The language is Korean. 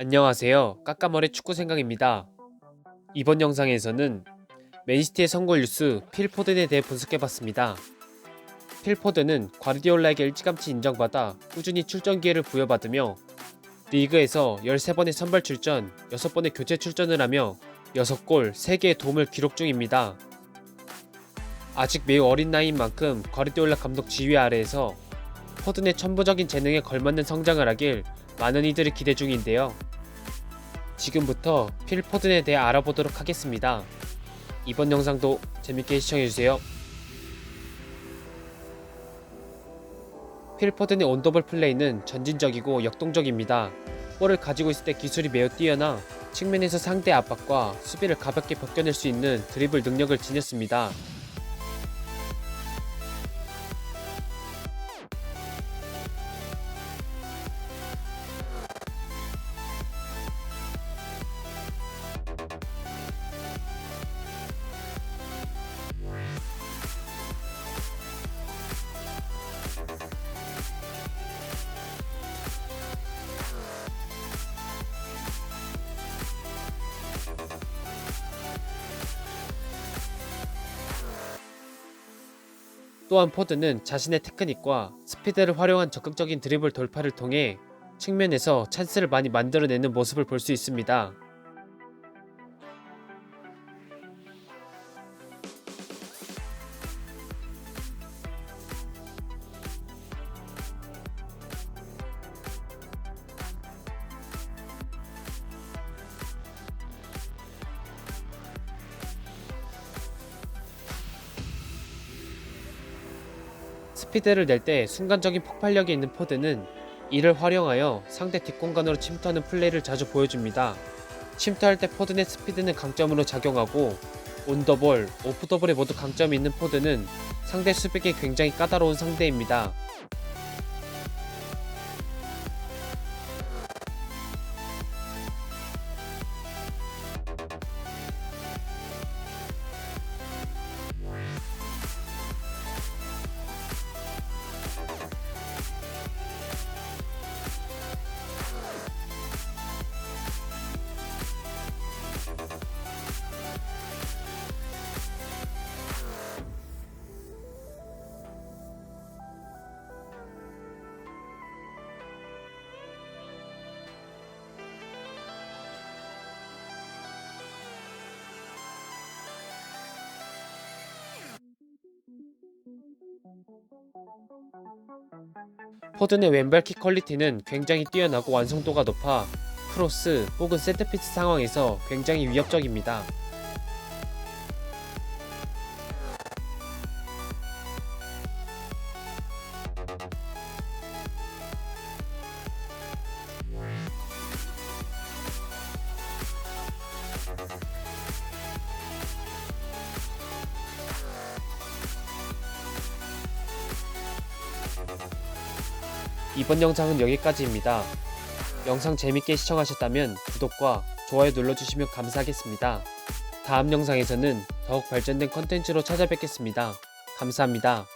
안녕하세요. 까까머리 축구 생각입니다. 이번 영상에서는 맨시티의 선골 뉴스 필포든에 대해 분석해봤습니다. 필포든은 과르디올라에게 일찌감치 인정받아 꾸준히 출전 기회를 부여받으며 리그에서 13번의 선발 출전, 6번의 교체 출전을 하며 6골, 3개의 도움을 기록 중입니다. 아직 매우 어린 나이인 만큼 과르디올라 감독 지휘 아래에서 포든의 천부적인 재능에 걸맞는 성장을 하길 많은 이들이 기대 중인데요. 지금부터 필 포든에 대해 알아보도록 하겠습니다. 이번 영상도 재밌게 시청해주세요. 필 포든의 온더볼 플레이는 전진적이고 역동적입니다. 볼을 가지고 있을 때 기술이 매우 뛰어나 측면에서 상대 압박과 수비를 가볍게 벗겨낼 수 있는 드리블 능력을 지녔습니다. 또한 포드는 자신의 테크닉과 스피드를 활용한 적극적인 드리블 돌파를 통해 측면에서 찬스를 많이 만들어내는 모습을 볼 수 있습니다. 스피드를 낼 때 순간적인 폭발력이 있는 포드는 이를 활용하여 상대 뒷공간으로 침투하는 플레이를 자주 보여줍니다. 침투할 때 포든의 스피드는 강점으로 작용하고 온더볼, 오프더볼에 모두 강점이 있는 포드는 상대 수비에 굉장히 까다로운 상대입니다. 포든의 왼발킥 퀄리티는 굉장히 뛰어나고 완성도가 높아 크로스 혹은 세트피스 상황에서 굉장히 위협적입니다. 이번 영상은 여기까지입니다. 영상 재밌게 시청하셨다면 구독과 좋아요 눌러주시면 감사하겠습니다. 다음 영상에서는 더욱 발전된 컨텐츠로 찾아뵙겠습니다. 감사합니다.